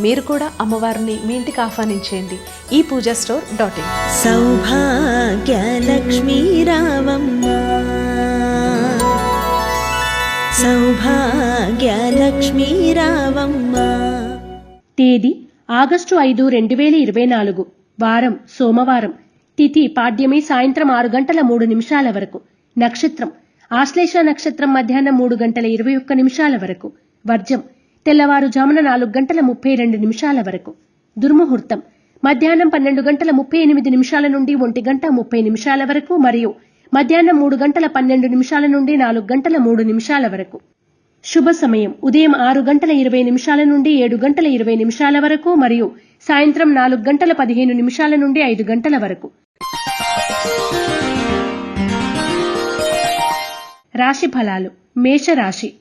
మీరు కూడా అమ్మవారిని మీ ఇంటికి ఆహ్వానించేయండి. ఈ Puja store dot in. Saubhagyalakshmi రావమ్మ. సౌభాగ్యలక్ష్మీ రావమ్మ. తేదీ ఆగస్టు ఐదు రెండు వేల ఇరవై నాలుగు. వారం సోమవారం. తిథి పాడ్యమి సాయంత్రం ఆరు గంటల మూడు నిమిషాల వరకు. నక్షత్రం. ఆశ్లేష నక్షత్రం మధ్యాహ్నం మూడు గంటల ఇరవై ఒక్క నిమిషాల వరకు. వర్జం. తెల్లవారుజామున నాలుగు గంటల ముప్పై రెండు నిమిషాల వరకు. దుర్ముహూర్తం. మధ్యాహ్నం పన్నెండు గంటల ముప్పై ఎనిమిది నిమిషాల నుండి ఒంటి గంట ముప్పై నిమిషాల వరకు మరియు మధ్యాహ్నం మూడు గంటల పన్నెండు నిమిషాల నుండి నాలుగు గంటల మూడు నిమిషాల వరకు. శుభ సమయం. ఉదయం ఆరు గంటల ఇరవై నిమిషాల నుండి ఏడు గంటల ఇరవై నిమిషాల వరకు మరియు సాయంత్రం నాలుగు గంటల పదిహేను నిమిషాల నుండి ఐదు గంటల వరకు. రాశి ఫలాలు. మేషరాశి.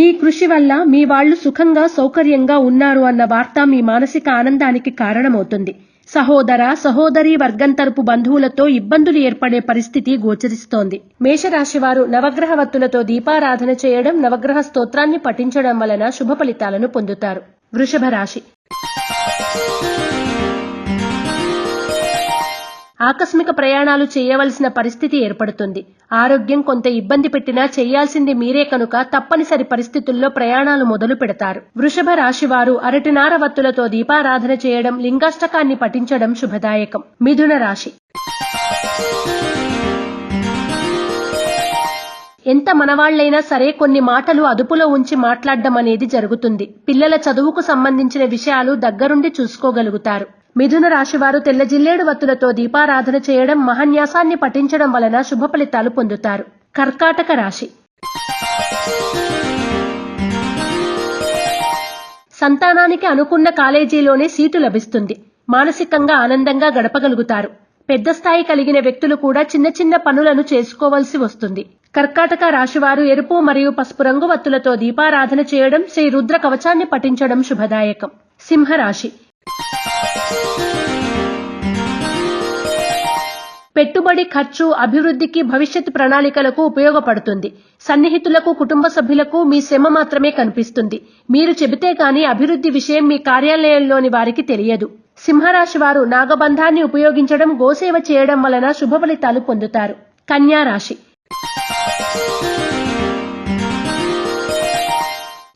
మీ కృషి వల్ల మీ వాళ్ళు సుఖంగా సౌకర్యంగా ఉన్నారు అన్న వార్త మీ మానసిక ఆనందానికి కారణమవుతుంది. సహోదర సహోదరి వర్గం తరపు బంధువులతో ఇబ్బందులు ఏర్పడే పరిస్థితి గోచరిస్తోంది. మేషరాశి వారు నవగ్రహ వత్తులతో దీపారాధన చేయడం నవగ్రహ స్తోత్రాన్ని పఠించడం వలన శుభ ఫలితాలను పొందుతారు. వృషభ రాశి ఆకస్మిక ప్రయాణాలు చేయవలసిన పరిస్థితి ఏర్పడుతుంది. ఆరోగ్యం కొంత ఇబ్బంది పెట్టినా చేయాల్సింది మీరే కనుక తప్పనిసరి పరిస్థితుల్లో ప్రయాణాలు మొదలు పెడతారు. వృషభ రాశివారు అరటినార వత్తులతో దీపారాధన చేయడం లింగాష్టకాన్ని పఠించడం శుభదాయకం. మిథున రాశి. ఎంత మనవాళ్ళైనా సరే కొన్ని మాటలు అదుపులో ఉంచి మాట్లాడడం అనేది జరుగుతుంది. పిల్లల చదువుకు సంబంధించిన విషయాలు దగ్గరుండి చూసుకోగలుగుతారు. మిథున రాశివారు తెల్ల జిల్లేడు వత్తులతో దీపారాధన చేయడం మహాన్యాసాన్ని పఠించడం వలన శుభ ఫలితాలు పొందుతారు. కర్కాటక రాశి. సంతానానికి అనుకున్న కాలేజీలోనే సీటు లభిస్తుంది. మానసికంగా ఆనందంగా గడపగలుగుతారు. పెద్ద స్థాయి కలిగిన వ్యక్తులు కూడా చిన్న చిన్న పనులను చేసుకోవలసి వస్తుంది. కర్కాటక రాశివారు ఎరుపు మరియు పసుపు రంగు వత్తులతో దీపారాధన చేయడం శ్రీ రుద్ర కవచాన్ని పఠించడం శుభదాయకం. సింహరాశి. పెట్టుబడి ఖర్చు అభివృద్ధికి భవిష్యత్ ప్రణాళికలకు ఉపయోగపడుతుంది. సన్నిహితులకు కుటుంబ సభ్యులకు మీ శ్రమ మాత్రమే కనిపిస్తుంది. మీరు చెబితే గాని అభివృద్ధి విషయం మీ కార్యాలయంలోని వారికి తెలియదు. సింహరాశి వారు నాగబంధాన్ని ఉపయోగించడం గోసేవ చేయడం వలన శుభ ఫలితాలు పొందుతారు. కన్యా రాశి.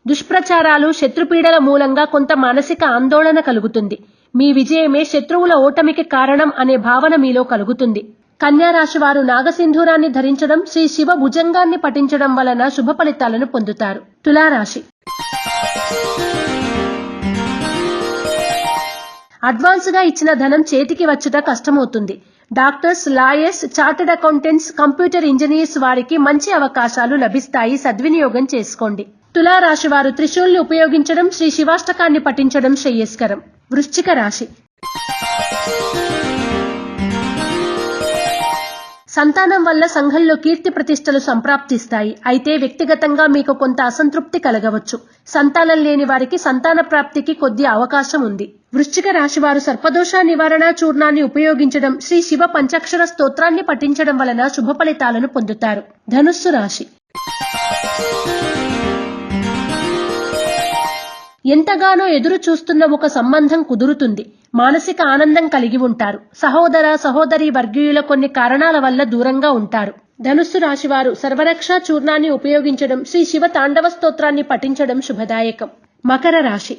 దుష్ప్రచారాలు శత్రుపీడల మూలంగా కొంత మానసిక ఆందోళన కలుగుతుంది. మీ విజయమే శత్రువుల ఓటమికి కారణం అనే భావన మీలో కలుగుతుంది. కన్యారాశి వారు నాగసింధూరాన్ని ధరించడం శ్రీ శివ భుజంగాన్ని పఠించడం వలన శుభ ఫలితాలను పొందుతారు. తులారాశి. అడ్వాన్స్గా ఇచ్చిన ధనం చేతికి వచ్చుట కష్టమవుతుంది. Doctors lawyers chartered accountants computer engineers వారికి మంచి అవకాశాలు లభిస్తాయి. సద్వినియోగం చేసుకోండి. తులారాశి వారు త్రిశూల్ని ఉపయోగించడం శ్రీ శివాష్టకాన్ని పఠించడం శ్రేయస్కరం. వృశ్చిక రాశి. సంతానం వల్ల సంఘంలో కీర్తి ప్రతిష్టలు సంప్రాప్తిస్తాయి. అయితే వ్యక్తిగతంగా మీకు కొంత అసంతృప్తి కలగవచ్చు. సంతానం లేని వారికి సంతాన ప్రాప్తికి కొద్ది అవకాశం ఉంది. వృశ్చిక రాశి వారు సర్పదోష నివారణ చూర్ణాన్ని ఉపయోగించడం శ్రీ శివ పంచాక్షర స్తోత్రాన్ని పఠించడం వలన శుభ ఫలితాలను పొందుతారు. ధనుస్సు రాశి. ఎంతగానో ఎదురు చూస్తున్న ఒక సంబంధం కుదురుతుంది. మానసిక ఆనందం కలిగి ఉంటారు. సహోదర సహోదరి వర్గీయుల కొన్ని కారణాల వల్ల దూరంగా ఉంటారు. ధనుస్సు రాశివారు సర్వరక్ష చూర్ణాన్ని ఉపయోగించడం శ్రీ శివ తాండవ స్తోత్రాన్ని పఠించడం శుభదాయకం. మకర రాశి.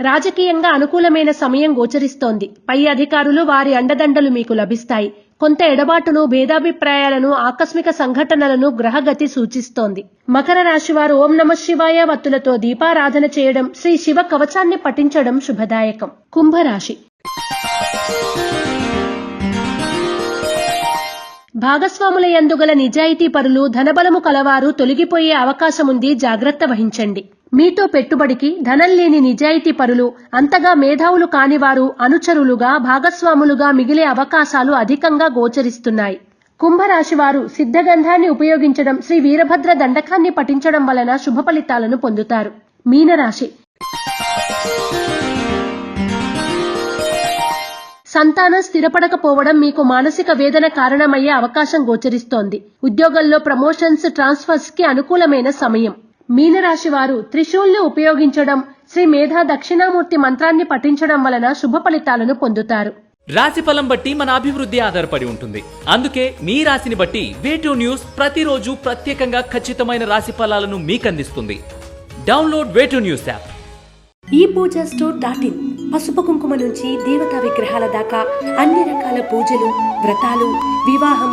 రాజకీయంగా అనుకూలమైన సమయం గోచరిస్తోంది. పై అధికారులు వారి అండదండలు మీకు లభిస్తాయి. కొంత ఎడబాటును భేదాభిప్రాయాలను ఆకస్మిక సంఘటనలను గ్రహగతి సూచిస్తోంది. మకర రాశి వారు ఓం నమ శివాయ వత్తులతో దీపారాధన చేయడం శ్రీ శివ కవచాన్ని పఠించడం శుభదాయకం. కుంభరాశి. భాగస్వాముల యందుగల నిజాయితీ పరులు ధనబలము కలవారు తొలగిపోయే అవకాశముంది జాగ్రత్త వహించండి. మీతో పెట్టుబడికి ధనం లేని నిజాయితీ పరులు అంతగా మేధావులు కానివారు అనుచరులుగా భాగస్వాములుగా మిగిలే అవకాశాలు అధికంగా గోచరిస్తున్నాయి. కుంభరాశి వారు సిద్ధగంధాన్ని ఉపయోగించడం శ్రీ వీరభద్ర దండకాన్ని పఠించడం వలన శుభ ఫలితాలను పొందుతారు. మీనరాశి. సంతానం స్థిరపడకపోవడం మీకు మానసిక వేదన కారణమయ్యే అవకాశం గోచరిస్తోంది. ఉద్యోగంలో ప్రమోషన్స్ ట్రాన్స్ఫర్స్కి అనుకూలమైన సమయం. మీనరాశి వారు త్రిశూల్ని ఉపయోగించడం శ్రీ మేధా దక్షిణామూర్తి మంత్రాన్ని పఠించడం వలన శుభ ఫలితాలను పొందుతారు. రాశి ఫలం బట్టి మన అభివృద్ధి ఆధారపడి ఉంటుంది. అందుకే మీ రాశిని బట్టి వేటూ న్యూస్ ప్రతిరోజు ప్రత్యేకంగా ఖచ్చితమైన రాశి ఫలాలను మీకు అందిస్తుంది డౌన్లోడ్ వేటూ న్యూస్ యాప్. ఈ పూజ స్టోర్ డాట్ ఇన్ పసుపు కుంకుమ నుంచి దేవతా విగ్రహాల దాకా అన్ని రకాల పూజలు వ్రతాలు వివాహం